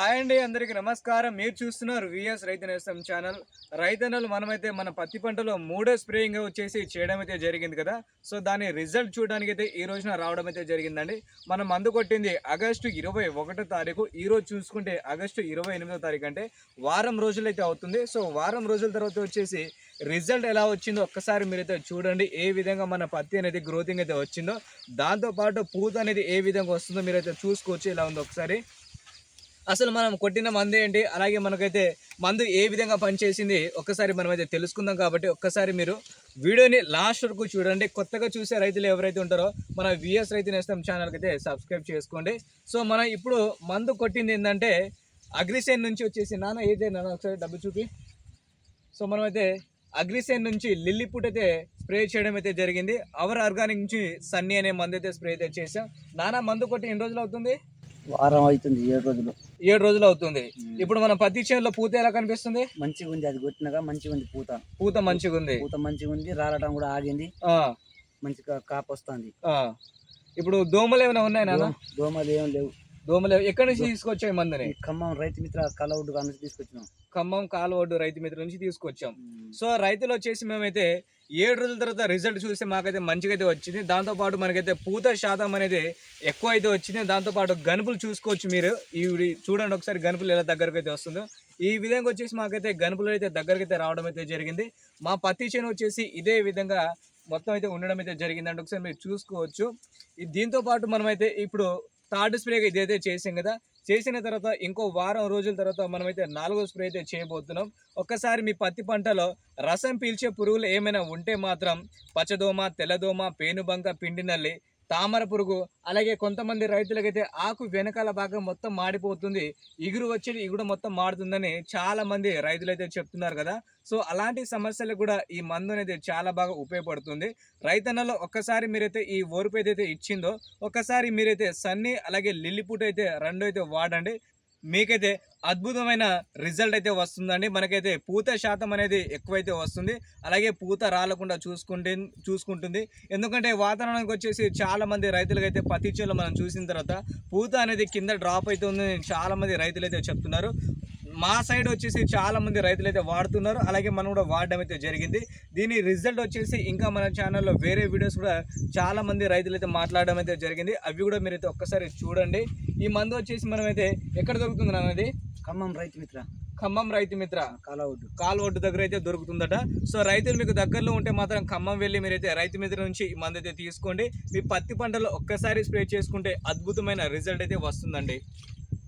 Hi అండి అందరికీ నమస్కారం. మీరు చూస్తున్నారు విఎస్ రైతు నేస్తం ఛానల్. రైతన్నలు మనమైతే మన పత్తి పంటలో మూడో స్ప్రేయింగ్ వచ్చేసి చేయడం అయితే జరిగింది కదా. సో దాని రిజల్ట్ చూడడానికి అయితే ఈ రోజున రావడం అయితే జరిగిందండి. మనం మందు కొట్టింది ఆగస్టు ఇరవై ఒకటో తారీఖు. ఈ రోజు చూసుకుంటే ఆగస్టు ఇరవై ఎనిమిదో తారీఖు అంటే వారం రోజులైతే అవుతుంది. సో వారం రోజుల తర్వాత వచ్చేసి రిజల్ట్ ఎలా వచ్చిందో ఒక్కసారి మీరైతే చూడండి. ఏ విధంగా మన పత్తి అనేది గ్రోతింగ్ అయితే వచ్చిందో దాంతోపాటు పూత అనేది ఏ విధంగా వస్తుందో మీరైతే చూసుకోవచ్చు. ఇలా ఉందో ఒకసారి అసలు మనం కొట్టిన మందు ఏంటి? అలాగే మనకైతే మందు ఏ విధంగా పనిచేసింది? ఒక్కసారి మనం అయితే తెలుసుకుందాం కాబట్టి ఒక్కసారి మీరు వీడియోని లాస్ట్ వరకు చూడండి. కొత్తగా చూసే రైతులు ఎవరైతే ఉంటారో మన విఎస్ రైతు నేస్తం ఛానల్కి అయితే సబ్స్క్రైబ్ చేసుకోండి. సో మనం ఇప్పుడు మందు కొట్టింది ఏంటంటే అగ్రిసైన్ నుంచి వచ్చేసి నాన్న ఏదే నాన్న ఒకసారి డబ్బు చూపి. సో మనమైతే అగ్రిసైన్ నుంచి లిల్లీపుట్ అయితే స్ప్రే చేయడం అయితే జరిగింది. అవర్ ఆర్గానిక్ నుంచి సన్నీ అనే మందు అయితే స్ప్రే అయితే చేసాం నానా మందు కొట్టి ఎన్ని రోజులు అవుతుంది? వారం అవుతుంది ఏడు రోజులు. ఏడు రోజులు అవుతుంది. ఇప్పుడు మన పత్తి చేనులో పూత ఎలా కనిపిస్తుంది? మంచిగా ఉంది అది కొట్టినగా మంచిగా ఉంది పూత. పూత మంచిగా ఉంది. పూత మంచిగా ఉంది రాలటం కూడా ఆగింది. ఆ, మంచిగా కాపు వస్తుంది. ఆ. ఇప్పుడు దోమలు ఏమైనా ఉన్నాయి నాన్న? దోమలు ఏం లేవు. దోమలు ఎక్కడి నుంచి తీసుకొచ్చాయి మందుని? ఖమ్మం రైతు మిత్ర కలవుడు కాడ నుంచి తీసుకొచ్చినాం. ఖమ్మం కాలువడ్డు రైతు మిత్ర నుంచి తీసుకొచ్చాం. సో రైతులు వచ్చేసి మేమైతే ఏడు రోజుల తర్వాత రిజల్ట్ చూస్తే మాకైతే మంచిగా అయితే వచ్చింది దాంతోపాటు మనకైతే పూత శాతం అనేది ఎక్కువ అయితే వచ్చింది దాంతోపాటు గనుపులు చూసుకోవచ్చు మీరు. ఈ చూడండి ఒకసారి గనుపులు ఎలా దగ్గరకు అయితే వస్తుందో. ఈ విధంగా వచ్చేసి మాకైతే గనుపులు అయితే దగ్గరకు అయితే రావడం అయితే జరిగింది. మా పత్తి చేను వచ్చేసి ఇదే విధంగా మొత్తం అయితే ఉండడం అయితే జరిగిందంటే ఒకసారి మీరు చూసుకోవచ్చు. దీంతో పాటు మనమైతే ఇప్పుడు థర్డ్ స్ప్రేగా ఇదైతే చేసాం కదా. చేసిన తర్వాత ఇంకో వారం రోజుల తర్వాత మనమైతే నాలుగో స్ప్రే అయితే చేయబోతున్నాం. ఒక్కసారి మీ పత్తి పంటలో రసం పీల్చే పురుగులు ఏమైనా ఉంటే మాత్రం పచ్చదోమ తెల్లదోమ పేనుబంక పిండి నల్లి తామర పురుగు అలాగే కొంతమంది రైతులకైతే ఆకు వెనకాల భాగం మొత్తం మాడిపోతుంది ఇగురు వచ్చి ఇగుడు మొత్తం మాడుతుందని చాలా మంది రైతులు అయితే చెప్తున్నారు కదా. సో అలాంటి సమస్యలకు కూడా ఈ మందు అనేది చాలా బాగా ఉపయోగపడుతుంది. రైతన్నలో ఒక్కసారి మీరైతే ఈ ఓర్పు ఏదైతే ఇచ్చిందో ఒక్కసారి మీరైతే సన్నీ అలాగే లిల్లిపుట్ అయితే రెండు అయితే వాడండి. మీకైతే అద్భుతమైన రిజల్ట్ అయితే వస్తుందండి. మనకైతే పూత శాతం అనేది ఎక్కువైతే వస్తుంది. అలాగే పూత రాలకుండా చూసుకుంటే చూసుకుంటుంది. ఎందుకంటే వాతావరణానికి వచ్చేసి చాలామంది రైతులకైతే అయితే పత్తి చేలో మనం చూసిన తర్వాత పూత అనేది కింద డ్రాప్ అవుతుంది చాలా మంది రైతులు అయితే చెప్తున్నారు. మా సైడ్ వచ్చేసి చాలా మంది రైతులు అయితే వాడుతున్నారు. అలాగే మనం కూడా వాడడం అయితే జరిగింది. దీని రిజల్ట్ వచ్చేసి ఇంకా మన ఛానల్లో వేరే వీడియోస్ కూడా చాలా మంది రైతులు అయితే మాట్లాడడం అయితే జరిగింది. అవి కూడా మీరైతే ఒక్కసారి చూడండి. ఈ మందు వచ్చేసి మనమైతే ఎక్కడ దొరుకుతుంది అనేది ఖమ్మం రైతు మిత్ర. ఖమ్మం రైతు మిత్ర. కలవుడు కాలు ఒడ్డు దగ్గర అయితే దొరుకుతుందట. సో రైతులు మీకు దగ్గరలో ఉంటే మాత్రం ఖమ్మం వెళ్ళి మీరైతే రైతు మిత్ర నుంచి ఈ మందు అయితే తీసుకోండి. మీ పత్తి పంటలో ఒక్కసారి స్ప్రే చేసుకుంటే అద్భుతమైన రిజల్ట్ అయితే వస్తుందండి.